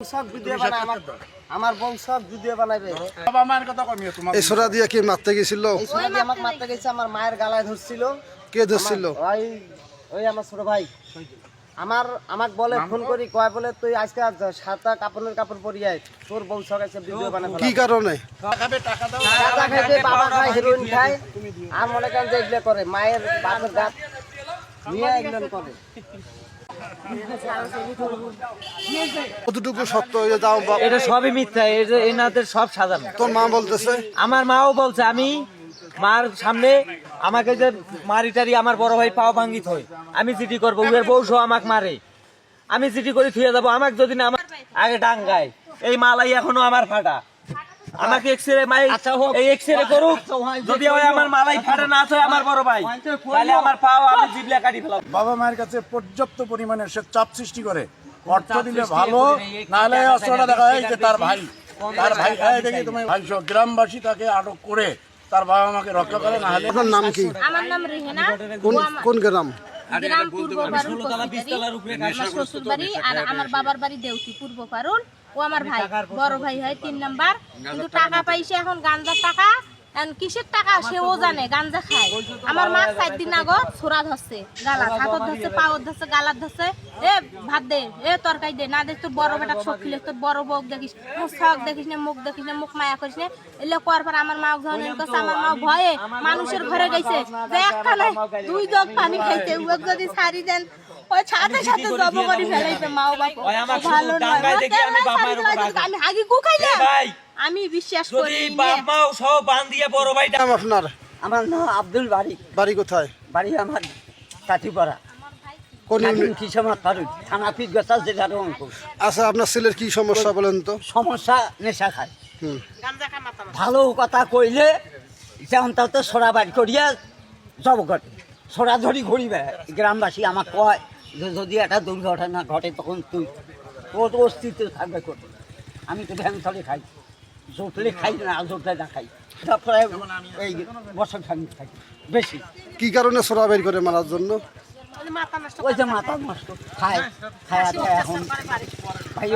আমার আমার বউ সব বাবা মায়ের কথা কমিয়ে তোমার এই ছোড়া দিয়ে কি মারতে গেছিল? এই সময় যে আমাকে মারতে গেছে আমার মায়ের গালায় ধরছিল। কে ধরছিল? আমার- ওই ওই আমার ছোট ভাই। আমার আমাকে বলে ফোন করি কয় বলে তুই আজকে কাপড়ের কাপড় আয়। তোর বউ ভিডিও কি কারণে? খাবে টাকা দাও। বাবা খায় হিরোইন খায়। আর মনে করেন যে এগুলো করে মায়ের বাপের গাছ নিয়ে এগুলো করে। কতটুকু সত্য হয়ে যাও এটা সবই মিথ্যা এনাদের সব সাজানো। তোর মা বলতেছে? আমার মাও বলছে আমি মার সামনে আমাকে যে মারি টারি আমার বড় ভাই পাও ভাঙ্গিত হয় আমি চিঠি করব উয়ের বউ সহ আমাকে মারে। আমি চিঠি করে থুয়ে যাব আমাকে যদি না আমার আগে ডাঙ্গায় এই মালাই এখনও আমার ফাটা। আমাকে এক্সরে মাই এই এক্সরে করুক। যদি হয় আমার মালাই ফাটা না হয় আমার বড় ভাই। তাহলে আমার পাও আমি জিবলা কাটি বাবা মায়ের কাছে পর্যাপ্ত পরিমাণে সে চাপ সৃষ্টি করে। অর্থ দিলে ভালো নাহলে অস্ত্রটা দেখা যায় যে তার ভাই তার ভাই দেখি তুমি। ভাইসো গ্রামবাসী তাকে আটক করে তার বাবা মাকে রক্ষা করে নাহলে আপনার নাম কি? আমার নাম রেহেনা। কোন কোন গ্রাম? গ্রাম পূর্ব পারুল আমার শ্বশুর বাড়ি আর আমার বাবার বাড়ি দেউতি পূর্ব পারুল। ও আমার ভাই বড় ভাই হয় তিন নাম্বার। কিন্তু টাকা পাইছে এখন গান্দার টাকা। কিসের টাকা সেও জানে গাঞ্জা খায়। আমার মা চার দিন আগত ছোড়া ধরছে গালা হাতত ধরছে পাওয়ার ধরছে গালার ধরছে। এ ভাত দে এ তরকারি দে না দে তোর বড় বেটা চোখ খিলে তোর বড় বউক দেখিস তোর শখ দেখিস না মুখ দেখিস না মুখ মায়া করিস না। এলে করার পর আমার মা এরকম করছে, আমার মা ভয়ে মানুষের ঘরে গেছে। যে একটা নাই দুই জগ পানি খাইতে উওক যদি ছাড়ি দেন ওই সাথে সাথে জব করে ফেলাইছে মাও বাপ। ভালো নয়। ডাঙ্গায় ওকে দেখি আমি বিশ্বাস করি বাপ মাও সব বড় ভাইটা আপনার? আমার নাম আব্দুল বাড়ি বাড়ি কোথায়? বাড়ি আমার কাঠিপাড়া। আচ্ছা আপনার ছেলের কি সমস্যা বলেন তো? সমস্যা নেশা খায়। ভালো কথা কইলে যেমন তাতে সরা বাড়ি করিয়া জব ঘটে সরা ধরি ঘুরিবে। গ্রামবাসী আমার কয় যদি একটা দুর্ঘটনা ঘটে তখন তুই তোর অস্তিত্ব থাকবে করতে আমি তো ভ্যান ধরে খাই। জোটলে খাই না জোটলে না খাই। তারপরে এই বছর খানি থাকি বেশি। কি কারণে সোরা বের করে মারার জন্য? ওই যে মাথা নষ্ট। খায় খায় এখন। ঘটে